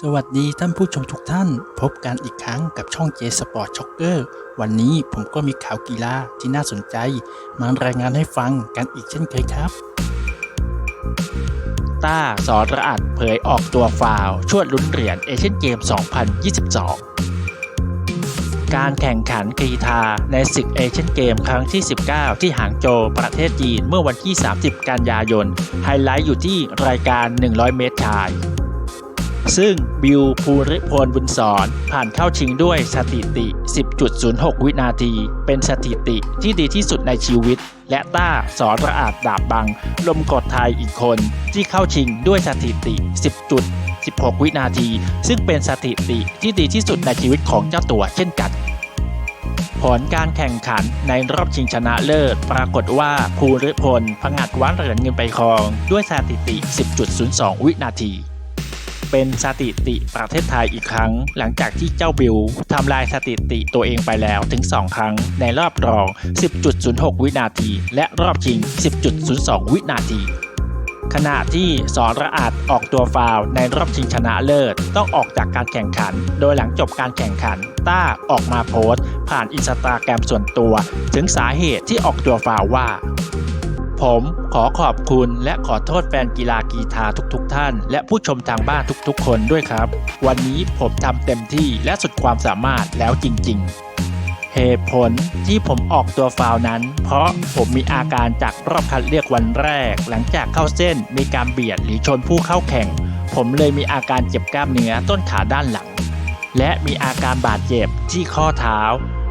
สวัสดีท่านผู้ชมทุกท่าน พบกันอีกครั้งกับช่อง J Sport Shocker วันนี้ผมก็มีข่าวกีฬาที่น่าสนใจ มารายงานให้ฟังกันอีกเช่นเคยครับ ต้าสอระอัดเผยออกตัวฟาวชวดลุ้นเหรียญเอเชียนเกม 2022 การแข่งขันกรีธาในศึกเอเชียนเกมครั้งที่ 19 ที่หางโจวประเทศจีนเมื่อวันที่ 30 กันยายน ไฮไลท์อยู่ที่รายการ 100 เมตรชาย ซึ่งบิวภูริพลบุญสอนผ่านเข้าชิงด้วยสถิติ 10.06 วินาที เป็นสถิติที่ดีที่สุดในชีวิต และต้าสอนระอาดดาบบัง ลมกดไทยอีกคนที่เข้าชิงด้วยสถิติ 10.16 วินาที ซึ่งเป็นสถิติที่ดีที่สุดในชีวิตของเจ้าตัวเช่นกันผลการแข่งขันในรอบชิงชนะเลิศ ปรากฏว่าภูริพลผงัดว้าเหรียญเงินไปครอง ด้วยสถิติ 10.02 วินาที เป็นสถิติประเทศไทยอีกครั้ง หลังจากที่เจ้าบิวทำลายสถิติตัวเองไปแล้วถึง 2 ครั้งในรอบรอง 10.06 วินาที และรอบชิง 10.02 วินาทีขณะที่สอระอาดออกตัวฟาวในรอบชิงชนะเลิศ ต้องออกจากการแข่งขัน โดยหลังจบการแข่งขัน ต้าออกมาโพสต์ ผ่านอินสตาแกรมส่วนตัว ถึงสาเหตุที่ออกตัวฟาวว่า ผมขอขอบคุณและขอโทษแฟนกีฬากีฬาทุกๆทท่าน และผู้ชมทางบ้านทุกๆ คนด้วยครับ วันนี้ผมทำเต็มที่และสุดความสามารถแล้วจริง ๆเหตุผลที่ผมออกตัวฟาวล์นั้น เพราะผมมีอาการจากรอบคัดเลือกวันแรก หลังจากเข้าเส้นมีการเบียดหรือชนผู้เข้าแข่ง ผมเลยมีอาการเจ็บกล้ามเนื้อต้นขาด้านหลัง และมีอาการบาดเจ็บที่ข้อเท้า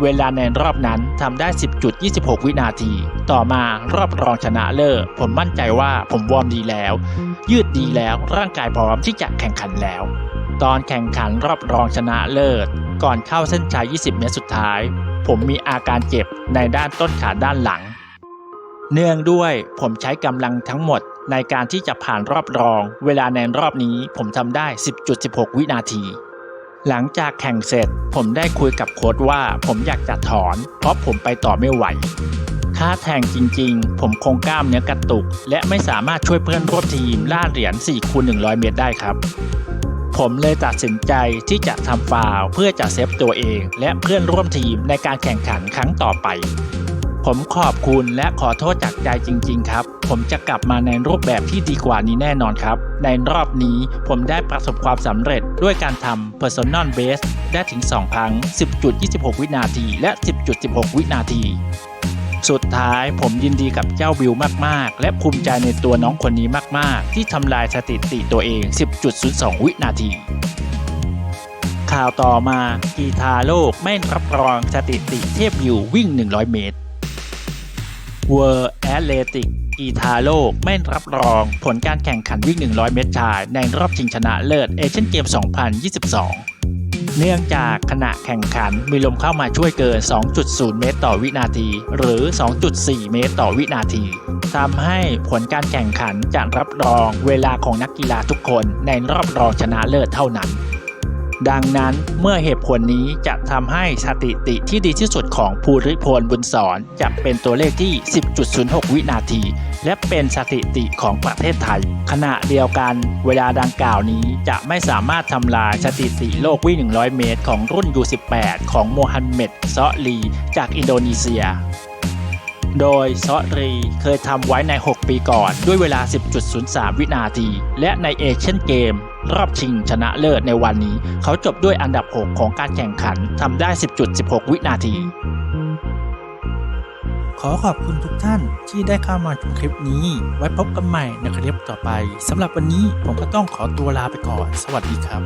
เวลาในรอบนั้นทำได้ 10.26 วินาที ต่อมารอบรองชนะเลิศผมมั่นใจว่าผมวอร์มดีแล้ว ยืดดีแล้วร่างกายพร้อมที่จะแข่งขันแล้ว ตอนแข่งขันรอบรองชนะเลิศ ก่อนเข้าเส้นชัย 20 เมตรสุดท้าย ผมมีอาการเจ็บในด้านต้นขาด้านหลัง เนื่องด้วยผมใช้กำลังทั้งหมดในการที่จะผ่านรอบรอง เวลาในรอบนี้ผมทำได้ 10.16 วินาที หลังจากแข่งเสร็จ ผมได้คุยกับโค้ชว่าผมอยากจะถอน เพราะผมไปต่อไม่ไหวค่าแข่งจริงๆ ผมคงกล้ามเนื้อกระตุก และไม่สามารถช่วยเพื่อนร่วมทีมล่าเหรียญ4คูณ100 เมตรได้ครับ ผมเลยตัดสินใจที่จะทำฟาวเพื่อจะเซฟตัวเอง และเพื่อนร่วมทีมในการแข่งขันครั้งต่อไป ผมขอบคุณและขอโทษจากใจจริง ๆ ครับ ผมจะกลับมาในรูปแบบที่ดีกว่านี้แน่นอนครับ ในรอบนี้ผมได้ประสบความสำเร็จด้วยการทำ Personal Best ได้ถึง 2 ครั้ง 10.26 วินาทีและ 10.16 วินาที สุดท้ายผมยินดีกับเจ้าวิวมาก ๆ และภูมิใจในตัวน้องคนนี้มาก ๆ ที่ทำลายสถิติตัวเอง 10.02 วินาทีข่าวต่อมากีฬาโลกไม่รับรองสถิติเทพวิววิ่ง 100 เมตร World Athletic กีฬาโลกไม่รับรองผลการแข่งขันวิ่ง 100 เมตรชาย ในรอบชิงชนะเลิศเอเชียนเกม 2022 เนื่องจากขณะแข่งขันมีลมเข้ามาช่วยเกิน 2.0 เมตรต่อวินาที หรือ 2.4 เมตรต่อวินาทีทำให้ผลการแข่งขันจะรับรองเวลาของนักกีฬาทุกคนในรอบรองชนะเลิศเท่านั้น ดังนั้นเมื่อเหตุผลนี้จะทำให้สถิติที่ดีที่สุดของภูริพลบุญสอนจะเป็นตัวเลขที่ 10.06 วินาที และเป็นสถิติของประเทศไทย ขณะเดียวกันเวลาดังกล่าวนี้จะไม่สามารถทำลายสถิติโลกวิ่ง 100 เมตร ของรุ่น U18 ของโมฮัมเหม็ดซอลี จากอินโดนีเซียโดยซอรีเคยทำไว้ใน 6 ปีก่อนด้วยเวลา 10.03 วินาที และในเอเชียนเกม รอบชิงชนะเลิศในวันนี้ เขาจบด้วยอันดับ 6 ของการแข่งขันทำได้ 10.16 วินาที ขอขอบคุณทุกท่านที่ได้เข้ามาชมคลิปนี้ ไว้พบกันใหม่ในคลิปต่อไปสำหรับวันนี้ผมก็ต้องขอตัวลาไปก่อน สวัสดีครับ